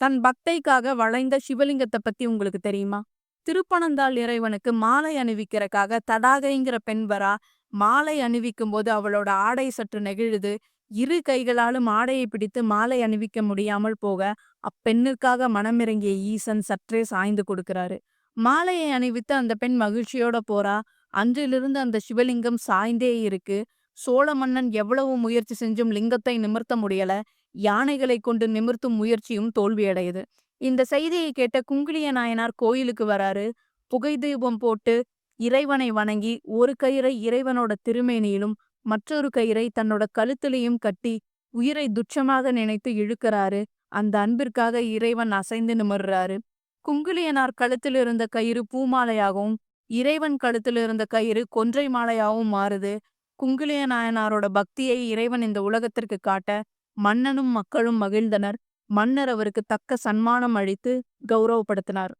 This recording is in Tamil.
தன் பக்தைக்காக வளைந்த சிவலிங்கத்தை பத்தி உங்களுக்கு தெரியுமா? திருப்பனந்தாள் இறைவனுக்கு மாலை அணிவிக்கிறக்காக தடாகைங்கிற பெண் வரா. மாலை அணிவிக்கும் போது அவளோட ஆடை சற்று நெகிழுது. இரு கைகளாலும் ஆடையை பிடித்து மாலை அணிவிக்க முடியாமல் போக அப்பெண்ணிற்காக மனமிறங்கிய ஈசன் சற்றே சாய்ந்து கொடுக்கிறாரு. மாலையை அணிவித்து அந்த பெண் மகிழ்ச்சியோட போறா. அன்றிலிருந்து அந்த சிவலிங்கம் சாய்ந்தே இருக்கு. சோழ மன்னன் எவ்வளவு முயற்சி செஞ்சும் லிங்கத்தை நிமிர்த்த முடியல. யானைகளை கொண்டு நிமிர்த்தும் முயற்சியும் தோல்வியடையுது. இந்த செய்தியை கேட்ட குங்கிலிய நாயனார் கோயிலுக்கு வராரு. புகை தீபம் போட்டு இறைவனை வணங்கி ஒரு கயிறை இறைவனோட திருமேனியிலும் மற்றொரு கயிறை தன்னோட கழுத்திலையும் கட்டி உயிரை துச்சமாக நினைத்து இழுக்கிறாரு. அந்த அன்பிற்காக இறைவன் அசைந்து நிமிர்றாரு. குங்குலியனார் கழுத்தில் இருந்த கயிறு பூமாலையாகவும் இறைவன் கழுத்தில் இருந்த கயிறு கொன்றை மாலையாகவும் மாறுது. குங்குலிய நாயனாரோட பக்தியை இறைவன் இந்த உலகத்திற்கு காட்ட மன்னனும் மக்களும் மகிழ்ந்தனர். மன்னர் அவருக்கு தக்க சன்மானம் அளித்து கௌரவப்படுத்தினார்.